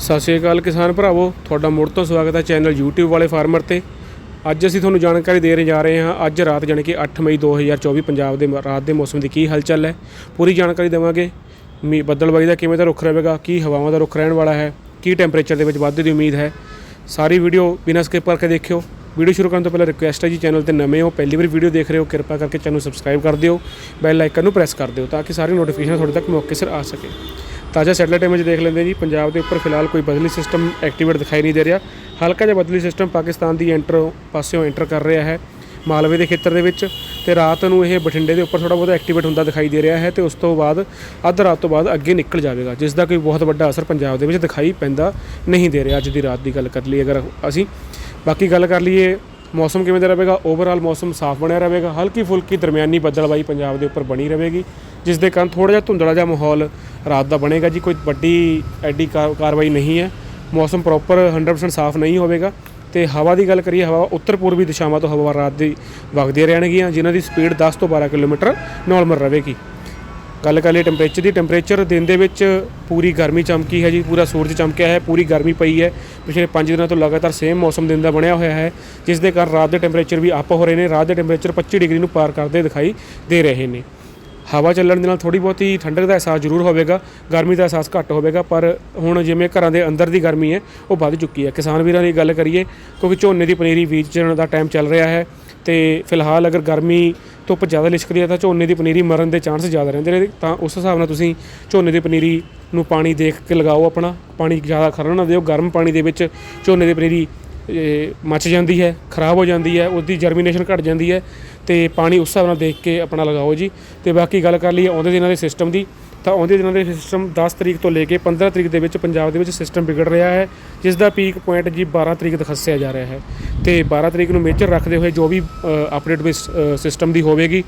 ਸਤਿ ਸ਼੍ਰੀ ਅਕਾਲ ਕਿਸਾਨ ਭਰਾਵੋ, ਤੁਹਾਡਾ ਮੁੜ ਤੋਂ ਸਵਾਗਤ ਹੈ ਚੈਨਲ YouTube ਵਾਲੇ ਫਾਰਮਰ ਤੇ। ਅੱਜ ਅਸੀਂ ਤੁਹਾਨੂੰ ਜਾਣਕਾਰੀ ਦੇ ਰਹੇ ਜਾ ਰਹੇ ਹਾਂ, ਅੱਜ ਰਾਤ ਜਾਣੀ ਕਿ 8 ਮਈ 2024 ਪੰਜਾਬ ਦੇ ਰਾਤ ਦੇ ਮੌਸਮ ਦੀ ਕੀ ਹਲਚਲ ਹੈ, ਪੂਰੀ ਜਾਣਕਾਰੀ ਦੇਵਾਂਗੇ। ਮੀ ਬੱਦਲਬਾਈ ਦਾ ਕਿਵੇਂ ਦਾ ਰੁੱਖ ਰਹੇਗਾ, ਕੀ ਹਵਾਵਾਂ ਦਾ ਰੁੱਖ ਰਹਿਣ ਵਾਲਾ ਹੈ, ਕੀ ਟੈਂਪਰੇਚਰ ਦੇ ਵਿੱਚ ਵਾਧੇ ਦੀ ਉਮੀਦ ਹੈ, ਸਾਰੀ ਵੀਡੀਓ ਬਿਨਾਂ ਸਕਿਪ ਕਰਕੇ ਦੇਖਿਓ। ਵੀਡੀਓ ਸ਼ੁਰੂ ਕਰਨ ਤੋਂ ਪਹਿਲਾਂ ਰਿਕੁਐਸਟ ਹੈ ਜੀ ਚੈਨਲ ਤੇ ਨਵੇਂ ਹੋ, ਪਹਿਲੀ ਵਾਰ ਵੀਡੀਓ ਦੇਖ ਰਹੇ ਹੋ, ਕਿਰਪਾ ਕਰਕੇ ਚੈਨਲ ਨੂੰ ਸਬਸਕ੍ਰਾਈਬ ਕਰ ਦਿਓ ਬੈਲ ਆਈਕਨ ਨੂੰ ਪ੍ਰੈਸ ਕਰ ਦਿਓ, ਤਾਂ ਕਿ ਸਾਰੀ ਨੋਟੀਫਿਕੇਸ਼ਨ ਤੁਹਾਡੇ ਤੱਕ ਮੌਕੇ ਸਿਰ ਆ ਸਕੇ। ਤਾਜ਼ਾ ਸੈਟਲਾਈਟ ਇਮੇਜ ਦੇਖ ਲੈਂਦੇ ਜੀ, ਪੰਜਾਬ ਦੇ ਉੱਪਰ ਫਿਲਹਾਲ ਕੋਈ ਬਦਲੀ ਸਿਸਟਮ ਐਕਟੀਵੇਟ ਦਿਖਾਈ ਨਹੀਂ ਦੇ ਰਿਹਾ। ਹਲਕਾ ਜਿਹਾ ਬਦਲੀ ਸਿਸਟਮ ਪਾਕਿਸਤਾਨ ਦੀ ਐਂਟਰ ਪਾਸਿਓਂ ਐਂਟਰ ਕਰ ਰਿਹਾ ਹੈ, ਮਾਲਵੇ ਦੇ ਖੇਤਰ ਦੇ ਵਿੱਚ, ਤੇ ਰਾਤ ਨੂੰ ਇਹ ਬਠਿੰਡੇ ਦੇ ਉੱਪਰ ਥੋੜਾ ਬਹੁਤ ਐਕਟੀਵੇਟ ਹੁੰਦਾ ਦਿਖਾਈ ਦੇ ਰਿਹਾ ਹੈ, ਤੇ ਉਸ ਤੋਂ ਬਾਅਦ, ਅੱਧ ਰਾਤ ਤੋਂ ਬਾਅਦ ਅੱਗੇ ਨਿਕਲ ਜਾਵੇਗਾ ਜਿਸ ਦਾ ਕੋਈ ਬਹੁਤ ਵੱਡਾ ਅਸਰ ਪੰਜਾਬ ਦੇ ਵਿੱਚ ਦਿਖਾਈ ਪੈਂਦਾ ਨਹੀਂ ਦੇ ਰਿਹਾ ਅੱਜ ਦੀ ਰਾਤ ਦੀ ਗੱਲ ਕਰ ਲਈਏ, ਅਗਰ ਅਸੀਂ ਬਾਕੀ ਗੱਲ ਕਰ ਲਈਏ, ਮੌਸਮ ਕਿਵੇਂ ਦਾ ਰਹੇਗਾ? ਓਵਰਆਲ ਮੌਸਮ ਸਾਫ਼ ਬਣਿਆ ਰਹੇਗਾ। ਹਲਕੀ ਫੁਲਕੀ ਦਰਮਿਆਨੀ ਬੱਦਲਬਾਈ ਪੰਜਾਬ ਦੇ ਉੱਪਰ ਬਣੀ ਰਹੇਗੀ, ਜਿਸ ਦੇ ਕਾਰਨ ਥੋੜਾ ਜਿਹਾ ਧੁੰਦਲਾ ਜਿਹਾ ਮਾਹੌਲ ਰਾਤ ਦਾ ਬਣੇਗਾ ਜੀ। ਕੋਈ ਵੱਡੀ ਐਡੀ ਕਾ- ਕਾਰਵਾਈ ਨਹੀਂ ਹੈ। ਮੌਸਮ ਪ੍ਰੋਪਰ 100% ਸਾਫ਼ ਨਹੀਂ ਹੋਵੇਗਾ। ਤੇ ਹਵਾ ਦੀ ਗੱਲ ਕਰੀਏ, ਹਵਾ ਉੱਤਰ ਪੂਰਬੀ ਦਿਸ਼ਾਵਾਂ ਤੋਂ ਹਵਾ ਰਾਤ ਦੀ ਵਗਦੀਆਂ ਰਹਿਣਗੀਆਂ, ਜਿਨ੍ਹਾਂ ਦੀ ਸਪੀਡ 10 ਤੋਂ 12 ਕਿਲੋਮੀਟਰ ਨਾਰਮਲ ਰਹੇਗੀ। ਗੱਲ ਕਰ ਲਈ ਟੈਂਪਰੇਚਰ ਦੀ ਟੈਂਪਰੇਚਰ ਦਿਨ ਦੇ ਵਿੱਚ ਪੂਰੀ ਗਰਮੀ ਚਮਕੀ ਹੈ ਜੀ, ਪੂਰਾ ਸੂਰਜ ਚਮਕਿਆ ਹੈ, ਪੂਰੀ ਗਰਮੀ ਪਈ ਹੈ। ਪਿਛਲੇ 5 ਦਿਨਾਂ ਤੋਂ ਲਗਾਤਾਰ ਸੇਮ ਮੌਸਮ ਦਿਨ ਦਾ ਬਣਿਆ ਹੋਇਆ ਹੈ, ਜਿਸ ਦੇ ਕਾਰਨ ਰਾਤ ਦੇ ਟੈਂਪਰੇਚਰ ਵੀ ਅਪ ਹੋ ਰਹੇ ਨੇ, ਰਾਤ ਦੇ ਟੈਂਪਰੇਚਰ 25 ਡਿਗਰੀ ਨੂੰ ਪਾਰ ਕਰਦੇ ਦਿਖਾਈ ਦੇ ਰਹੇ ਨੇ। ਹਵਾ ਚੱਲਣ ਦੇ ਨਾਲ ਥੋੜੀ ਬਹੁਤੀ ਠੰਡਕ ਦਾ ਅਹਿਸਾਸ ਜ਼ਰੂਰ ਹੋਵੇਗਾ, ਗਰਮੀ ਦਾ ਅਹਿਸਾਸ ਘੱਟ ਹੋਵੇਗਾ, ਪਰ ਹੁਣ ਜਿਵੇਂ ਘਰਾਂ ਦੇ ਅੰਦਰ ਦੀ ਗਰਮੀ ਹੈ, ਉਹ ਵੱਧ ਚੁੱਕੀ ਹੈ। ਕਿਸਾਨ ਵੀਰਾਂ ਦੀ ਗੱਲ ਕਰੀਏ, ਕਿਉਂਕਿ ਝੋਨੇ ਦੀ ਪਨੀਰੀ ਬੀਜਣ ਦਾ ਟਾਈਮ ਚੱਲ ਰਿਹਾ ਹੈ ਤੇ ਫਿਲਹਾਲ ਅਗਰ ਗਰਮੀ ਧੁੱਪ ਜ਼ਿਆਦਾ ਲਿਸ਼ਕਦੀ ਹੈ ਤਾਂ ਝੋਨੇ ਦੀ ਪਨੀਰੀ ਮਰਨ ਦੇ ਚਾਂਸ ਜ਼ਿਆਦਾ ਰਹਿੰਦੇ ਨੇ। ਤਾਂ ਉਸ ਹਿਸਾਬ ਨਾਲ ਤੁਸੀਂ ਝੋਨੇ ਦੀ ਪਨੀਰੀ ਨੂੰ ਪਾਣੀ ਦੇਖ ਕੇ ਲਗਾਓ ਆਪਣਾ। ਪਾਣੀ ਜ਼ਿਆਦਾ ਖਰਨ ਨਾ ਦਿਓ। ਗਰਮ ਪਾਣੀ ਦੇ ਵਿੱਚ ਝੋਨੇ ਦੀ ਪਨੀਰੀ ਮੱਚ ਜਾਂਦੀ ਹੈ, ਖਰਾਬ ਹੋ ਜਾਂਦੀ ਹੈ, ਉਹਦੀ ਜਰਮੀਨੇਸ਼ਨ ਘਟ ਜਾਂਦੀ ਹੈ। ਤੇ ਪਾਣੀ ਉਸ ਹਿਸਾਬ ਨਾਲ ਦੇਖ ਕੇ ਆਪਣਾ ਲਗਾਓ ਜੀ। ਤੇ ਬਾਕੀ ਗੱਲ ਕਰ ਲਈਏ ਆਉਂਦੇ ਦਿਨਾਂ ਦੇ ਸਿਸਟਮ ਦੀ। ਤਾਂ ਆਉਂਦੇ ਦਿਨਾਂ ਦੇ ਸਿਸਟਮ 10 ਤਰੀਕ ਤੋਂ ਲੈ ਕੇ 15 ਤਰੀਕ ਦੇ ਵਿੱਚ ਪੰਜਾਬ ਦੇ ਵਿੱਚ ਸਿਸਟਮ ਵਿਗੜ ਰਿਹਾ ਹੈ, ਜਿਸ ਦਾ ਪੀਕ ਪੁਆਇੰਟ ਜੀ 12 ਤਰੀਕ ਦਿਖਾਸਿਆ ਜਾ ਰਿਹਾ ਹੈ। ਤੇ 12 ਤਰੀਕ ਨੂੰ ਮੇਜਰ ਰੱਖਦੇ ਹੋਏ ਜੋ ਵੀ ਅਪਡੇਟ ਬੇਸ ਸਿਸਟਮ ਦੀ ਹੋਵੇਗੀ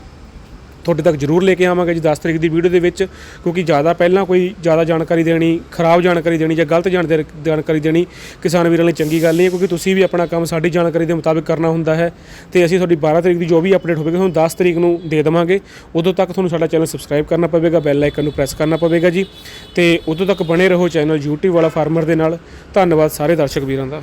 ਤੁਹਾਡੇ ਤੱਕ ਜ਼ਰੂਰ ਲੈ ਕੇ ਆਵਾਂਗੇ ਜੀ 10 ਤਰੀਕ ਦੀ ਵੀਡੀਓ ਦੇ ਵਿੱਚ, ਕਿਉਂਕਿ ਜ਼ਿਆਦਾ ਪਹਿਲਾਂ ਕੋਈ ਜ਼ਿਆਦਾ ਜਾਣਕਾਰੀ ਦੇਣੀ, ਖਰਾਬ ਜਾਣਕਾਰੀ ਦੇਣੀ ਜਾਂ ਗਲਤ ਜਾਣਦੇ- ਜਾਣਕਾਰੀ ਦੇਣੀ ਕਿਸਾਨ ਵੀਰਾਂ ਲਈ ਚੰਗੀ ਗੱਲ ਨਹੀਂ ਹੈ, ਕਿਉਂਕਿ ਤੁਸੀਂ ਵੀ ਆਪਣਾ ਕੰਮ ਸਾਡੀ ਜਾਣਕਾਰੀ ਦੇ ਮੁਤਾਬਿਕ ਕਰਨਾ ਹੁੰਦਾ ਹੈ ਤੇ ਅਸੀਂ ਤੁਹਾਡੀ 12 ਤਰੀਕ ਦੀ ਜੋ ਵੀ ਅਪਡੇਟ ਹੋਵੇਗੀ, ਤੁਹਾਨੂੰ 10 ਤਰੀਕ ਨੂੰ ਦੇ ਦੇਵਾਂਗੇ। ਉਦੋਂ ਤੱਕ ਤੁਹਾਨੂੰ ਸਾਡਾ ਚੈਨਲ ਸਬਸਕ੍ਰਾਈਬ ਕਰਨਾ ਪਵੇਗਾ ਬੈਲ ਆਈਕਨ ਨੂੰ ਪ੍ਰੈਸ ਕਰਨਾ ਪਵੇਗਾ ਜੀ। ਤੇ ਉਦੋਂ ਤੱਕ ਬਣੇ ਰਹੋ ਚੈਨਲ YouTube ਵਾਲਾ ਫਾਰਮਰ ਦੇ ਨਾਲ। ਧੰਨਵਾਦ ਸਾਰੇ ਦਰਸ਼ਕ ਵੀਰਾਂ ਦਾ।